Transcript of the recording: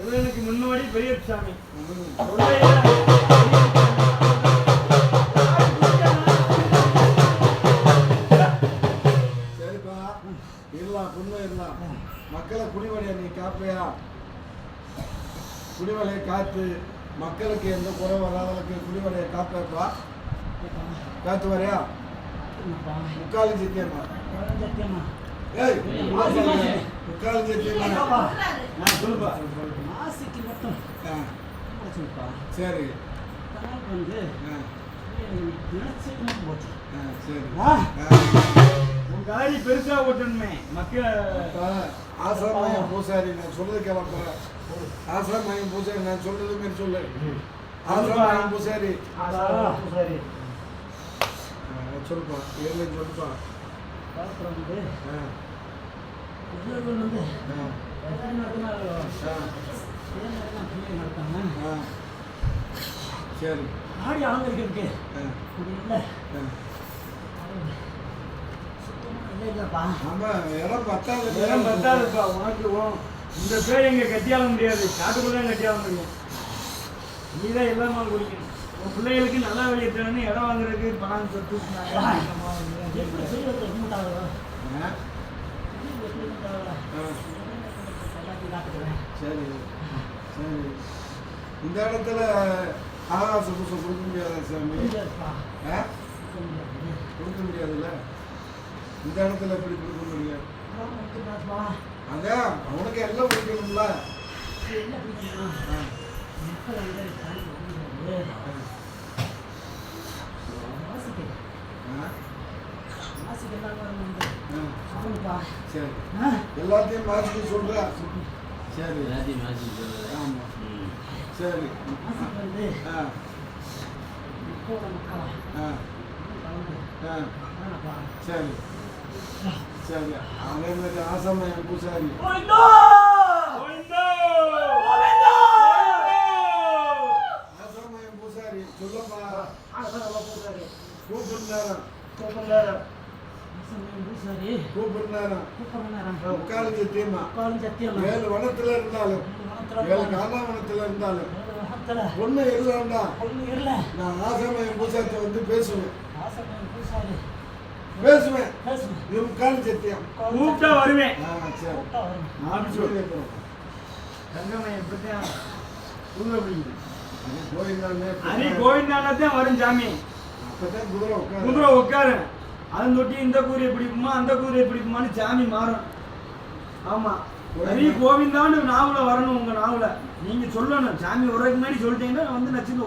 இவனுக்கு முன்னாடி பெரிய சாமி சரிப்பா. இருலாம் புண்ணு இருலாம். மக்களை குடிவழியை நீ காப்பையா? குடிவலையை காத்து மக்களுக்கு எந்த குறை வராதவளுக்கு குடிவலையை காப்பேப்பா. காத்து வரையா? முக்காலி சித்தியம்மா சித்தியம்மா சரி வந்து காரி பெருசா ஓட்டணுமே மக்கள் அப்ப ஆசாமயம் பூசாரி. நான் சொல்றது கேட்க ஆசாமயம் பூசாரி. நான் சொல்றது மாதிரி சொல்லு ஆசாமயம் பூசாரி சொல்லுப்பா. ஏழு சொல்லுப்பா. அப்புறம் வந்து உத்தியோகம் வந்து நடத்தாங்க. சரி. ஆடி அலங்கரிக்கிறதுக்கு ஆ, இது இல்லை இந்த பேர் எங்க கட்டியாள முடியாது. காட்டுக்குள்ள கட்டியாள முடியும். நீ தான் எல்லாமே குடிக்கணும். உன் பிள்ளைகளுக்கு நல்லா வெளியே தரணும் இடம் வாங்குறதுக்கு பணம் சொத்து சரி. சரி. இந்த இடத்துல ஆகாச புஷம் கொடுக்க முடியாதா சாமி? கொடுக்க முடியாது. கொடுக்க முடியாதுல்ல? இந்த இடத்துல எப்படி கொடுக்க முடியும்? அதான் அவனுக்கு எல்லாம் கொடுக்கணும்ல. சரி எல்லாத்தையும் மாற்றி சொல்றா சரி எல்லாத்தையும் மாற்றி சொல்லுறேன் ஆமா சரி ஆ ஆ ஆ சரி சரி அதே மாதிரி ஆசாமயம் பூசாரி கோவிந்தோ! கோவிந்தோ! ஆசாமயம் பூசாரி சொல்லப்பா ஆடலாம் போகிறாரு கூப்பிடுனாரம் கூப்பிடுறாரு. பூசாரி கூப்பிடு நேரம் கூப்பிட்ற நேரம் முக்காலு சத்தியமா உட்காலும் சத்தியம் ஏழு வனத்துல இருந்தாலும். ஏழு காணாவனத்துல இருந்தாலும் பொண்ணு இருந்தாண்டா ஒண்ணு இல்லை. நான் ஆசாமயம் பூசாரிட்ட வந்து பேசுவேன். ஆசைப்படும் பூசாரி. பேசுவேன். பேசுங்க இது முக்காலு சத்தியம் கூப்பிட்டா வருவேன். சரி. குதிரை பிடிக்குது. போயிருந்தாலே அரி கோவிந்தானத்தான் வரும் சாமி. அப்பதான் குதிரை உட்காரு. குதிரை உட்காரு. அதன் தொட்டி இந்த கூரையை பிடிக்குமா அந்த கூரையை பிடிக்குமான்னு சாமி மாறும். ஆமா. ஹரி கோவிந்தான்னு நாவல வரணும் உங்க நாவல. நீங்க சொல்லணும். சாமி வர்றதுக்கு முன்னாடி சொல்லிட்டீங்கன்னா வந்து நச்சுன்னு